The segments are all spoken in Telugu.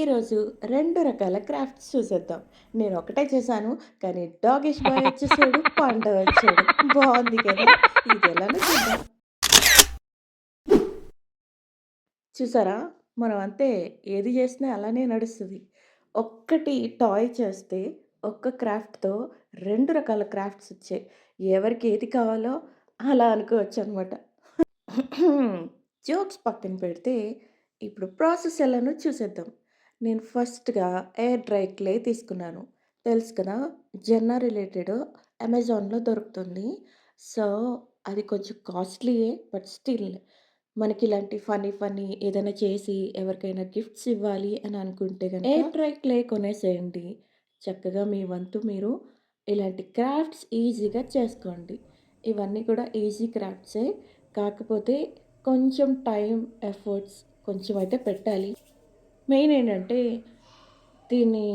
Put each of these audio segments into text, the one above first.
ఈరోజు రెండు రకాల క్రాఫ్ట్స్ చూసేద్దాం. నేను ఒకటే చేశాను. కానీ డాగిష్ బాయ్ వచ్చేసాడు. పాండా వచ్చాడు. బావుంది కదా! ఇదెలానో చూద్దాం. చూసారా? మనం అంతే. ఏది చేసినా అలానే నడుస్తది. ఒక్కటి టాయ్ చేస్తే ఒక్క క్రాఫ్ట్‌తో 2 రకాల క్రాఫ్ట్స్ వచ్చాయి. ఎవరికి ఏది కావాలో అలా అనుకోవచ్చనమాట. జోక్స్ పక్కన పెడితే ఇప్పుడు ప్రాసెస్ ఎలానో చూసేద్దాం. నేను ఫస్ట్‌గా ఎయిర్ డ్రై క్లే తీసుకున్నాను. తెలుసు కదా! జెన్నా రిలేటెడ్ అమెజాన్‌లో దొరుకుతుంది. సో, అది కొంచెం కాస్ట్‌లీయే. బట్ స్టిల్ మనకి ఇలాంటి ఫనీ ఫనీ ఏదైనా చేసి ఎవరికైనా గిఫ్ట్స్ ఇవ్వాలి అని అనుకుంటే కానీ ఎయిర్ డ్రై క్లే కొనేసేయండి. చక్కగా మీ వంతు మీరు ఇలాంటి క్రాఫ్ట్స్ ఈజీగా చేసుకోండి. ఇవన్నీ కూడా ఈజీ క్రాఫ్ట్సే. కాకపోతే కొంచెం టైం, ఎఫర్ట్స్ కొంచెం అయితే పెట్టాలి. మెయిన్ ఏంటంటే దీన్ని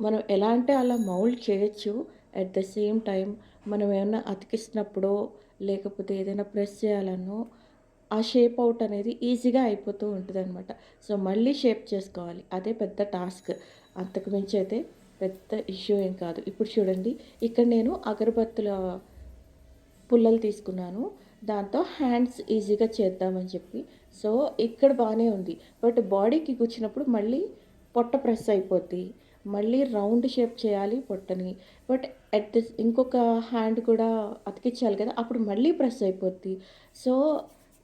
మనం ఎలా అంటే అలా మౌల్డ్ చేయొచ్చు. అట్ ద సేమ్ టైం మనం ఏమైనా అతికిస్తున్నప్పుడో, లేకపోతే ఏదైనా ప్రెస్ చేయాలనో ఆ షేప్ అవుట్ అనేది ఈజీగా అయిపోతూ ఉంటుంది అనమాట సో, మళ్ళీ షేప్ చేసుకోవాలి. అదే పెద్ద టాస్క్. అంతకుమించి అయితే పెద్ద ఇష్యూ ఏం కాదు. ఇప్పుడు చూడండి ఇక్కడ నేను అగరబత్తుల పుల్లలు తీసుకున్నాను. దాంతో హ్యాండ్స్ ఈజీగా చేద్దామని చెప్పి. సో, ఇక్కడ బాగానే ఉంది. బట్ బాడీకి కూర్చున్నప్పుడు మళ్ళీ పొట్ట ప్రెస్ అయిపోద్ది. మళ్ళీ రౌండ్ షేప్ చేయాలి పొట్టని. బట్ అట్ ద ఇంకొక హ్యాండ్ కూడా అతికించాలి కదా! అప్పుడు మళ్ళీ ప్రెస్ అయిపోద్ది. సో,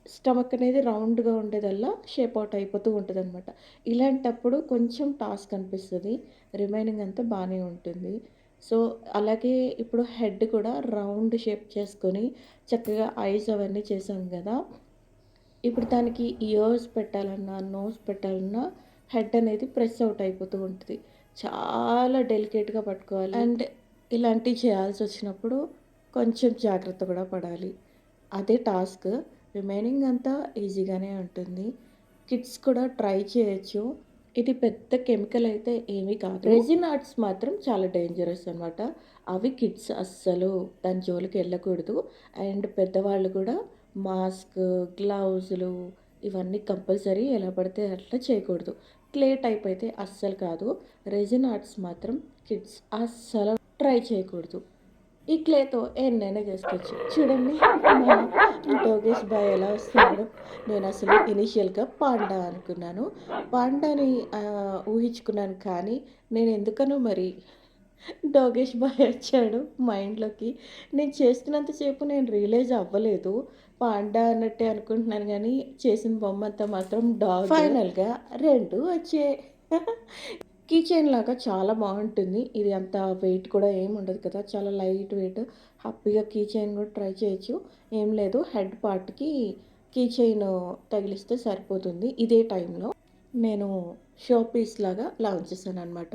స్టమక్ అనేది రౌండ్‌గా ఉండేదల్లా షేప్ అవుట్ అయిపోతూ ఉంటుంది అనమాట ఇలాంటప్పుడు కొంచెం టాస్క్ అనిపిస్తుంది రిమైనింగ్ అంతా బాగానే ఉంటుంది. సో, అలాగే ఇప్పుడు హెడ్ కూడా రౌండ్ షేప్ చేసుకొని చక్కగా ఐస్ అవన్నీ చేసాం కదా ఇప్పుడు దానికి ఇయర్స్ పెట్టాలన్నా, నోస్ పెట్టాలన్నా హెడ్ అనేది ప్రెస్ అవుట్ అయిపోతూ ఉంటుంది చాలా డెలికేట్‌గా పట్టుకోవాలి. అండ్ ఇలాంటివి చేయాల్సి వచ్చినప్పుడు కొంచెం జాగ్రత్త కూడా పడాలి. అదే టాస్క్. రిమైనింగ్ అంతా ఈజీగానే ఉంటుంది. కిడ్స్ కూడా ట్రై చేయొచ్చు. ఇది పెద్ద కెమికల్ అయితే ఏమీ కాదు. రెజిన్ ఆర్ట్స్ మాత్రం చాలా డేంజరస్ అనమాట. అవి కిడ్స్ అస్సలు దాని జోలికి ఎళ్ళకూడదు. అండ్ పెద్దవాళ్ళు కూడా మాస్క్, గ్లౌజులు ఇవన్నీ కంపల్సరీ ఎలా పడితే అట్లా చేయకూడదు. క్లే టైప్ అయితే అస్సలు కాదు. రెజిన్ ఆర్ట్స్ మాత్రం కిడ్స్ అస్సలు ట్రై చేయకూడదు. ఈ క్లేతో ఎన్నైనా చేసుకోవచ్చు. చూడండి మా డోగేష్ బాయ్ ఎలా వస్తున్నాడో. నేనసలు ఇనీషియల్‌గా పాండా అనుకున్నాను. పాండాని ఊహించుకున్నాను కానీ నేను ఎందుకనో మరి డోగేష్ బాయ్ వచ్చాడు మైండ్‌లోకి. నేను చేస్తున్నంత సేపు నేను రియలైజ్ అవ్వలేదు. పాండా అన్నట్టే అనుకుంటున్నాను గానీ, చేసిన బొమ్మంతా మాత్రం డాగ్. ఫైనల్‌గా 2 వచ్చాయి. కీ చైన్ లాగా చాలా బాగుంటుంది ఇది అంత వెయిట్ కూడా ఏమి ఉండదు కదా! చాలా లైట్ వెయిట్. హ్యాపీగా కీ చైన్ కూడా ట్రై చేయొచ్చు. ఏం లేదు హెడ్ పార్ట్‌కి కీ చైన్ తగిలిస్తే సరిపోతుంది. ఇదే టైంలో నేను షో పీస్ లాగా చేశాను అన్నమాట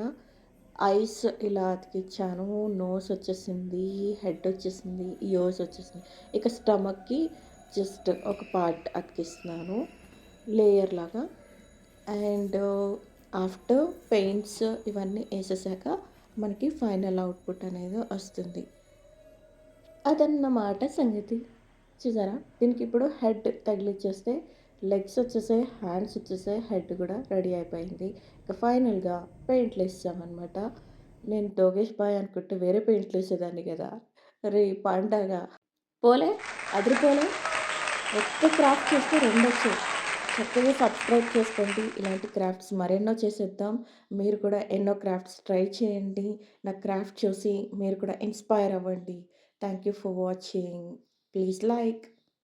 ఐస్ ఇలా అతికిచ్చాను. నోస్ వచ్చేసింది. హెడ్ వచ్చేసింది. ఇయర్స్ వచ్చేసింది. ఇక స్టమక్‌కి జస్ట్ ఒక పార్ట్ అతికిస్తున్నాను. లేయర్ లాగా. అండ్ ఆఫ్టర్ పెయింట్స్ ఇవన్నీ వేసేసాక మనకి ఫైనల్ అవుట్‌పుట్ అనేది వస్తుంది. అదన్నమాట సంగతి. చూసారా? దీనికి ఇప్పుడు హెడ్ తగిలిచ్చేస్తే లెగ్స్ వచ్చేసాయి. హ్యాండ్స్ వచ్చేసాయి. హెడ్ కూడా రెడీ అయిపోయింది. ఇక ఫైనల్‌గా పెయింట్లు వేసామన్నమాట నేను డోగేష్ బాయ్ అనుకుంటే వేరే పెయింట్లు వేసేదాన్ని కదా రే పాండాగా పోలే అదిరిపోలే. ఒక్క క్రాఫ్ట్ చేస్తే రెండు వచ్చాయి చక్కగా సబ్స్క్రైబ్ చేసుకోండి. ఇలాంటి క్రాఫ్ట్స్ మరెన్నో చేసేద్దాం. మీరు కూడా ఎన్నో క్రాఫ్ట్స్ ట్రై చేయండి. నా క్రాఫ్ట్ చూసి మీరు కూడా ఇన్‌స్పైర్ అవ్వండి. Thank you for watching. Please like